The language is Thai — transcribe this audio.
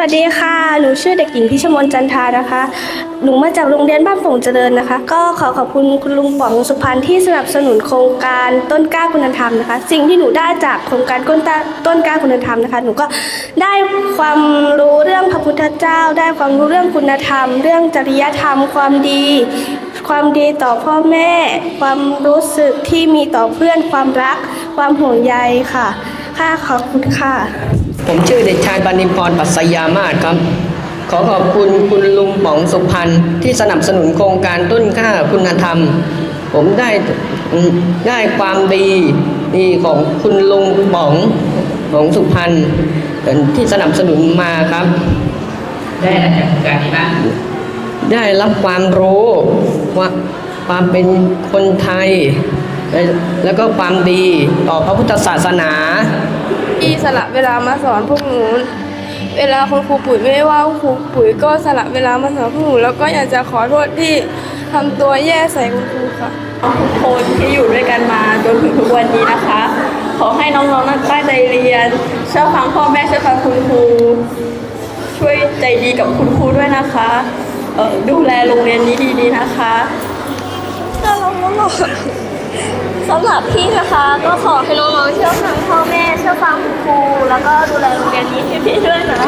วัสดีค่ะ หนูชื่อเด็กหญิงพิชมนจันทานะคะ หนูมาจากโรงเรียนบ้านโป่งเจริญนะคะ ก็ขอขอบคุณคุณลุงป๋องสุพรรณที่สนับสนุนโครงการต้นกล้าคุณธรรมนะคะ สิ่งที่หนูได้จากโครงการต้นกล้าต้นกล้าคุณธรรมนะคะ หนูก็ได้ความรู้เรื่องพระพุทธเจ้า ได้ความรู้เรื่องคุณธรรม เรื่องจริยธรรม ความดี ความดีต่อพ่อแม่ ความรู้สึกที่มีต่อเพื่อน ความรัก ความห่วงใยค่ะ ค่ะขอบคุณค่ะ ผมชื่อเด็กชายบานิมพรปัสยามาศครับ ขอขอบคุณคุณลุงป๋องสุพรรณที่สนับสนุนโครงการต้นข้าคุณธรรม ผมได้อืมได้ความดีดีของคุณลุงป๋องของสุพรรณที่สนับสนุนมาครับ ได้อะไรจากโครงการนี้บ้างได้รับความรู้ว่าความเป็นคนไทย และแล้วก็ความดีต่อพระพุทธศาสนา ที่สละเวลามาสอนพวกหนูเวลาคุณครูปุ๋ยไม่ได้ว่าครูปุ๋ยก็สละเวลามาสอนพวกหนูแล้วก็อยากจะขอโทษที่ทำตัวแย่ใส่คุณครูค่ะทุกคนที่อยู่ด้วยกันมาจนถึงทุกวันนี้นะคะ ขอให้น้องๆตั้งใจเรียนเชื่อฟังพ่อแม่เชื่อฟังคุณครูช่วยใจดีกับคุณครูด้วยนะคะเอ่อดูแลโรงเรียนนี้ดีๆนะคะ สำหรับพี่นะคะ ก็ขอให้น้องๆเชื่อฟังพ่อแม่เชื่อฟังคุณครูแล้วก็ดูแลโรงเรียนนี้ให้พี่ด้วยนะ